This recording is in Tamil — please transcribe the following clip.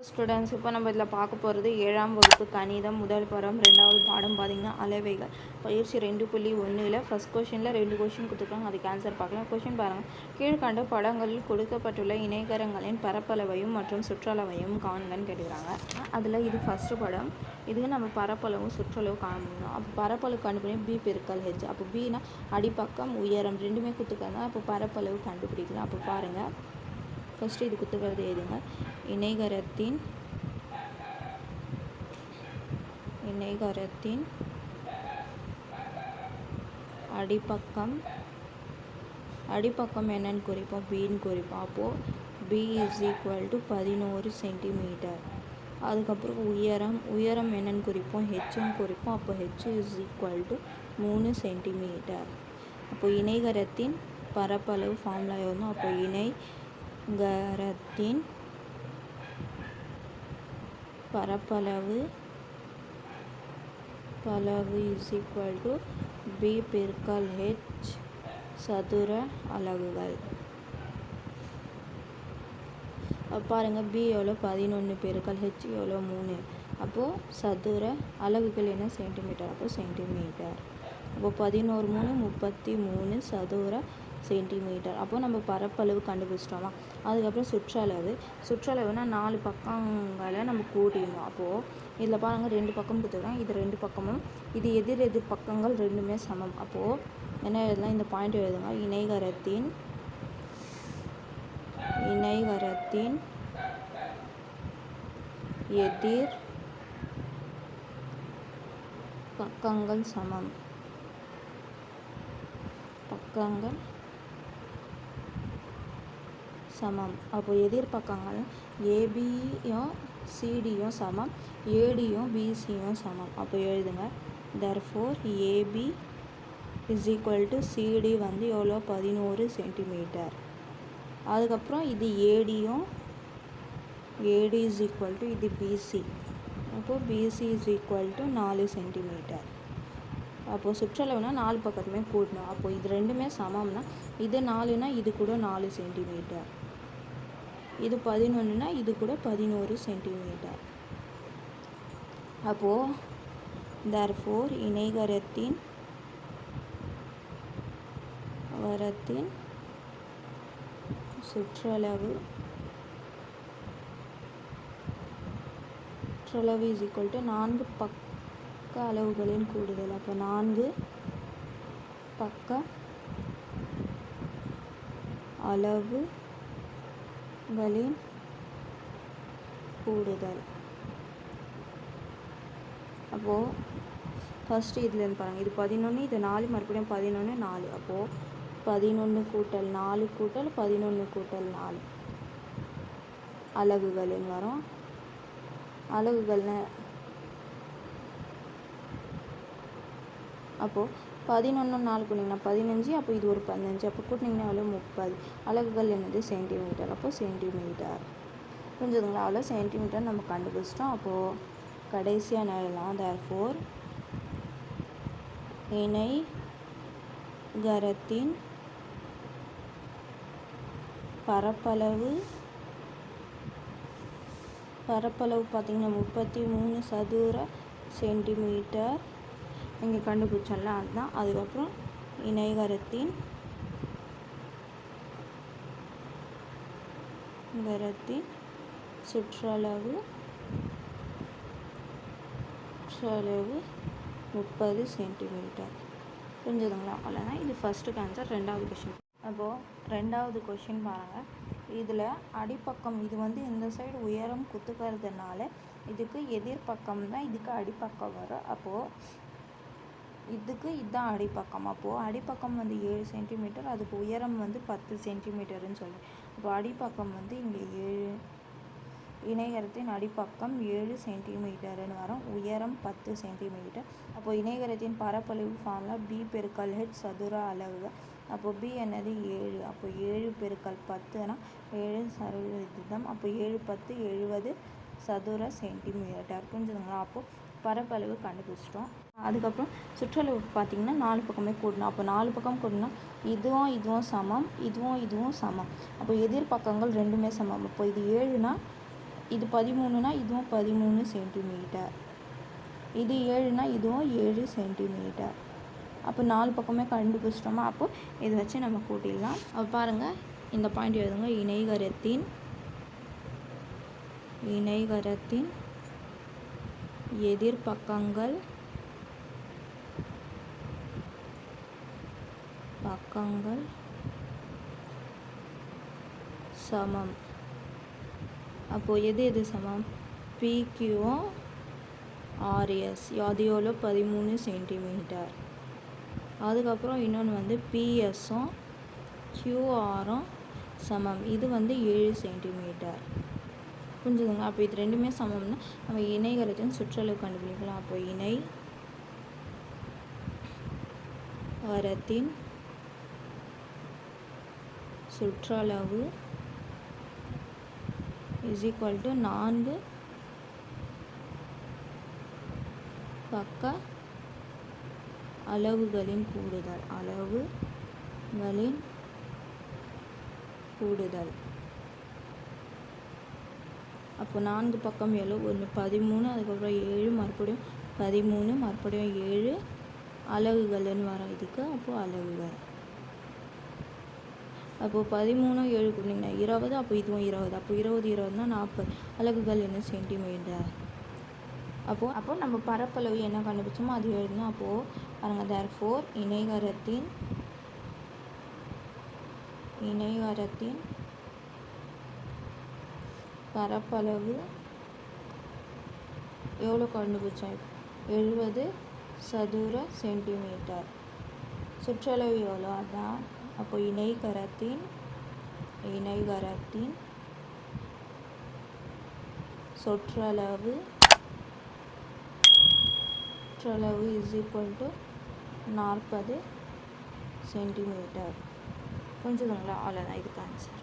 ஸ்டூடெண்ட்ஸ் இப்போ நம்ம இதில் பார்க்க போகிறது ஏழாம் வகுப்பு கணிதம் முதல் படம் ரெண்டாவது பாடம் பார்த்தீங்கன்னா அலைவைகள் பயிற்சி ரெண்டு புள்ளி ஒன்றில் ஃபஸ்ட் கொஷினில் ரெண்டு கொஷின் கொடுத்துருக்காங்க. அதுக்கு ஆன்சர் பார்க்கலாம். கொஷின் பாருங்கள் கீழ்கண்ட படங்களில் கொடுக்கப்பட்டுள்ள இணைகரங்களின் பரப்பளவையும் மற்றும் சுற்றளவையும் காணுங்கன்னு கேட்டுக்கிறாங்க. அதில் இது ஃபஸ்ட்டு படம். இதுக்கு நம்ம பரப்பளவும் சுற்றளவும் முடியும் அப்போ பரப்பளவு கண்டுபிடிக்கும் பி பெருக்கல் ஹெச் அப்போ பினா அடிப்பக்கம் உயரம் ரெண்டுமே கொடுத்துருக்காங்க. அப்போ பரப்பளவு கண்டுபிடிக்கலாம். அப்போ பாருங்கள் ஃபஸ்ட்டு இது குத்துக்கிறது எழுதுங்க இணைகரத்தின் இணைகரத்தின் அடிப்பக்கம். அடிப்பக்கம் என்னன்னு குறிப்போம். பின்னு குறிப்போம். அப்போது பி இஸ் ஈக்குவல் டு பதினோரு சென்டிமீட்டர் அதுக்கப்புறம் உயரம். உயரம் என்னன்னு குறிப்போம். ஹெச்னு குறிப்போம். அப்போ ஹெச் இஸ் ஈக்குவல் டு மூணு சென்டிமீட்டர் அப்போ இணைகரத்தின் பரப்பளவு ஃபார்முலா எழுதணும் அப்போ இணை கரத்தின் பரப்பளவு பளவு இஸ் ஈக்குவல் டு பி பெருக்கல் ஹெச் சதுர அலகுகள் பாருங்கள் பாருங்க பி எவ்வளோ பதினொன்று பெருக்கல் ஹெச் எவ்வளோ மூணு. அப்போது சதுர அலகுகள் என்ன? சென்டிமீட்டர் அப்போ சென்டிமீட்டர் அப்போ பதினோரு மூணு முப்பத்தி மூணு சதுர சென்டிமீட்டர் அப்போ நம்ம பரப்பளவு கண்டுபிடிச்சிட்டோமா? அதுக்கப்புறம் சுற்றளவு. சுற்றளவுனா நாலு பக்கங்களை நம்ம கூட்டிடணும். அப்போது இதில் பாருங்கள் ரெண்டு பக்கம் கொடுத்துருக்காங்க இது ரெண்டு பக்கமும் இது எதிர் எதிர் பக்கங்கள் ரெண்டுமே சமம். அப்போது என்ன எழுதலாம்? இந்த பாயிண்ட் எழுதுங்க. இணைகரத்தின் இணைகரத்தின் எதிர் பக்கங்கள் சமம். பக்கங்கள் சமம். அப்போது எதிர் ஏபியும் சிடியும் சமம். ஏடியும் பிசியும் சமம். அப்போ எழுதுங்க. Therefore AB is equal to CD வந்து எவ்வளோ பதினோரு சென்டிமீட்டர் அதுக்கப்புறம் இது ஏடியும் ஏடி இஸ் ஈக்குவல் டு இது பிசி அப்போது பிசி இஸ் ஈக்குவல் டு நாலு சென்டிமீட்டர் அப்போது சுற்றளவுனா நாலு பக்கத்துமே கூட்டணும். அப்போது இது ரெண்டுமே சமம்னா இது நாலுனா இது கூட நாலு சென்டிமீட்டர் இது பதினொன்றுனா இது கூட பதினோரு சென்டிமீட்டர் அப்போது தர்ஃபோர் இணைகரத்தின் வரத்தின் சுற்றளவு சுற்றளவு இஸ் ஈக்குவல் டு நான்கு பக்க அளவுகளின் கூடுதல். அப்போ நான்கு பக்க களின் கூடுதல். அப்போது ஃபஸ்ட்டு இதுலேருந்து பாருங்கள் இது பதினொன்று இது நாலு மறுபடியும் பதினொன்று நாலு. அப்போது பதினொன்று கூட்டல் நாலு கூட்டல் பதினொன்று கூட்டல் நாலு. அலகுகள்னு வரும். அலகுகள்னு அப்போது பதினொன்று நாலு கூட்டிங்கன்னா பதினஞ்சு அப்போ இது ஒரு பதினஞ்சு அப்போ கூட்டினீங்கன்னா எவ்வளோ? முப்பது. அலகுகள் என்னது? சென்டிமீட்டர் அப்போ சென்டிமீட்டர் புரிஞ்சுதுங்களா? அவ்வளோ சென்டிமீட்டர் நம்ம கண்டுபிடிச்சிட்டோம். அப்போது கடைசியாக நிழலாம் தேர் ஃபோர் இணை கரத்தின் பரப்பளவு பரப்பளவு பார்த்திங்கன்னா முப்பத்தி மூணு சதுர சென்டிமீட்டர் இங்கே கண்டுபிடிச்சோம்ல அதுதான். அதுக்கப்புறம் இணைகரத்தின் கரத்தின் சுற்றளவு சுற்றளவு முப்பது சென்டிமீட்டர். புரிஞ்சுதுங்களா அவ்வளோதான் இது ஃபஸ்ட்டு ஆன்சர் ரெண்டாவது கொஷின் அப்போது ரெண்டாவது கொஷின் பாருங்கள் இதில் அடிப்பக்கம் இது வந்து இந்த சைடு உயரம் குத்துக்கிறதுனால இதுக்கு எதிர்பக்கம் தான் இதுக்கு அடிப்பக்கம் வரும். அப்போது இதுக்கு இதுதான் அடிப்பக்கம். அப்போது அடிப்பக்கம் வந்து ஏழு சென்டிமீட்டர் அதுக்கு உயரம் வந்து பத்து சென்டிமீட்டர்னு சொல்லி. அப்போ அடிப்பக்கம் வந்து இங்கே ஏழு இணைகரத்தின் அடிப்பக்கம் ஏழு சென்டிமீட்டர்னு வரும். உயரம் பத்து சென்டிமீட்டர் அப்போது இணைகரத்தின் பரப்பளவு ஃபார்ம்லாம் பி பெருக்கல் ஹெச் சதுர அளவு. அப்போ பி என்னது? ஏழு. அப்போ ஏழு பெருக்கல் பத்துனா ஏழு சதவீதம். அப்போ ஏழு பத்து எழுபது சதுர சென்டிமீட்டர் புரிஞ்சுதுங்களா? அப்போது பரப்பளவு கண்டுபிடிச்சிட்டோம். அதுக்கப்புறம் சுற்றளவு பார்த்திங்கன்னா நாலு பக்கமே கூட்டணும் அப்போ நாலு பக்கம் கூட்டினா இதுவும் இதுவும் சமம் இதுவும் இதுவும் சமம். அப்போ எதிர் பக்கங்கள் ரெண்டுமே சமம். அப்போ இது ஏழுனா இது பதிமூணுனா இதுவும் பதிமூணு சென்டிமீட்டர். இது ஏழுனா இதுவும் ஏழு சென்டிமீட்டர். அப்போ நாலு பக்கமே கண்டுபிடிச்சிட்டோமா? அப்போ இதை வச்சு நம்ம கூட்டிடலாம். அப்போ பாருங்கள் இந்த பாயிண்ட் எழுதுங்க. இணைகரத்தின் இணைகரத்தின் எதிர்பக்கங்கள் பக்கங்கள். சமம். அப்போது எது எது சமம்? பிக்யூவும் ஆர்எஸ் அது எவ்வளோ பதிமூணு சென்டிமீட்டர். அதுக்கப்புறம் இன்னொன்று வந்து பிஎஸ்ஸும் கியூஆரும் சமம். இது வந்து ஏழு சென்டிமீட்டர். புரிஞ்சுதுங்களா அப்போ இது ரெண்டுமே சமம்னா நம்ம இணைகரத்தின் சுற்றளவு கண்டுபிடிக்கலாம். அப்போ இணை வரத்தின் சுற்றளவு இஸ் ஈக்குவல் டு நான்கு பக்க அளவுகளின் கூடுதல். அளவுகளின் கூடுதல். அப்போ நான்கு பக்கம் ஏழு ஒன்று பதிமூணு அதுக்கப்புறம் ஏழு மறுபடியும் பதிமூணு மறுபடியும் ஏழு. அலகுகள்னு வரும் இதுக்கு அப்போது அலகுகள். அப்போது பதிமூணு ஏழு கொடுத்தீங்கன்னா இருபது அப்போ இதுவும் இருபது அப்போ இருபது இருபதுனா நாற்பது. அலகுகள் என்ன? சென்டிமீட்டர் அப்போது அப்போது நம்ம பரப்பளவு என்ன கண்டுபிடிச்சோமோ அது எழுதணும் அப்போது பாருங்கள் தேர் ஃபோர் இணைகரத்தின் இணைகரத்தின் பரப்பளவு எவ்வளோ கண்டுபிடிச்சோம் எழுபது சதுர சென்டிமீட்டர் சுற்றளவு எவ்வளோ அதான். அப்போ இணைகரத்தின் இணைகரத்தின் சுற்றளவு சுற்றளவு இஸ் ஈக்குவல் டு நாற்பது சென்டிமீட்டர் புரிஞ்சுதுங்களா? அவ்வளோதான் இதுக்கு ஆன்சர்